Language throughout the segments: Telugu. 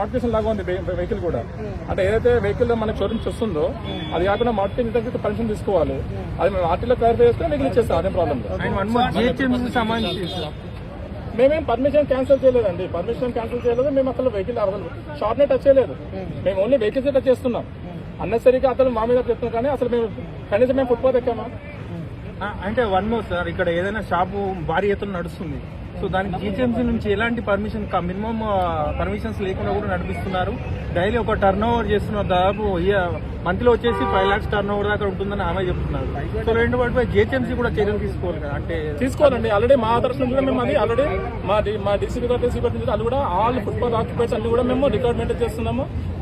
మోడిఫికేషన్ లాగా ఉంది వెహికల్ కూడా. అంటే ఏదైతే వెహికల్ మనకి షోరూమ్ వస్తుందో అది కాకుండా మోడిఫికేషన్ పర్మిషన్ తీసుకోవాలి. అది మేము ఆర్టీలో క్లారిఫై చేస్తే వెహికల్ ఇచ్చేస్తాం అదే ప్రాబ్లం మేమేం పర్మిషన్ క్యాన్సిల్ చేయలేదండి. పర్మిషన్ క్యాన్సిల్ చేయలేదు మేము అసలు వెహికల్ అసలు షార్ట్ టచ్ చేయలేదు. మేము ఓన్లీ వెహికల్స్ టచ్ చేస్తున్నాం. అన్నెసరిగా అతను మా మీద చెప్తున్నాం కానీ అసలు మేము కనీసం మేము ఫుట్పాత్ ఎక్కామా? అంటే వన్ మోర్ సార్ ఇక్కడ ఏదైనా షాపు భారీ ఎత్తున నడుస్తుంది. సో దానికి జిహెచ్ఎంసీ నుంచి ఎలాంటి పర్మిషన్ మినిమం పర్మిషన్స్ లేకుండా కూడా నడిపిస్తున్నారు. డైలీ ఒక టర్న్ ఓవర్ చేస్తున్నారు దాదాపు మంత్లో వచ్చేసి ఫైవ్ లాక్స్ టర్న్ ఓవర్ దాకా ఉంటుందని ఆమె చెప్తున్నారు. సో రెండు వాటిపై జిహెచ్ఎంసీ కూడా చర్యలు తీసుకోవాలి కదా అంటే తీసుకోవాలండి. ఆల్రెడీ మా తరఫు నుంచి కూడా మేము అది ఆల్రెడీ మా మా డిస్ట్రిక్ట్ కార్పొరేషన్ అది కూడా ఆల్ ఫుట్బాల్ ఆక్యుపైట్స్ అన్ని కూడా మేము రికార్డ్ మెయింటైన్ చేస్తున్నాము.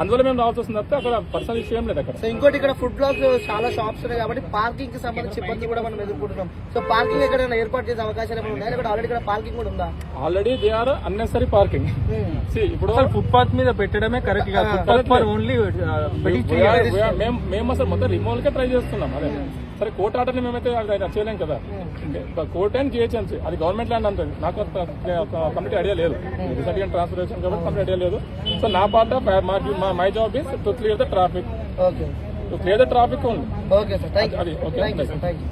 అందువల్ల మేము రావాల్సి వస్తుంది తప్పితే అక్కడ పర్సనల్ ఇష్యూ ఏం లేదు అక్కడ. సో ఇంకోటి ఇక్కడ ఫుడ్ బ్లాక్ చాలా షాప్స్ ఉన్నాయి కాబట్టి పార్కింగ్కి సంబంధించి ఇబ్బంది కూడా మనం ఎదుర్కొంటున్నాం. సో పార్కింగ్ ఎక్కడైనా ఏర్పాటు చేసే అవకాశాలు ఏమైనా ఉన్నాయా? లేకపోతే ఆల్రెడీ ఇక్కడ పార్కింగ్ కూడా ఉందా? Already they are unnecessary parking ఇప్పుడు అసలు ఫుట్పాత్ మీద పెట్టడమే కరెక్ట్ కాదు ఫుట్పాత్ ఫర్ ఓన్లీ మేము అసలు మొత్తం రిమూవల్ కే ట్రై చేస్తున్నాం అదే. సరే కోర్టు ఆర్డర్ని మేమైతే చేయలేం కదా. కోర్ట్ అండ్ జిహెచ్ఎంసీ అది గవర్నమెంట్ ల్యాండ్ అంటుంది నాకు కంప్లీట్ ఐడియా లేదు. రీసెంట్ ట్రాన్స్ఫర్మేషన్ కాబట్టి కంప్లీట్ ఐడియా లేదు. సో నా part of my job is to clear the traffic okay to clear the traffic okay sir thank you అది ఓకే థ్యాంక్ యూ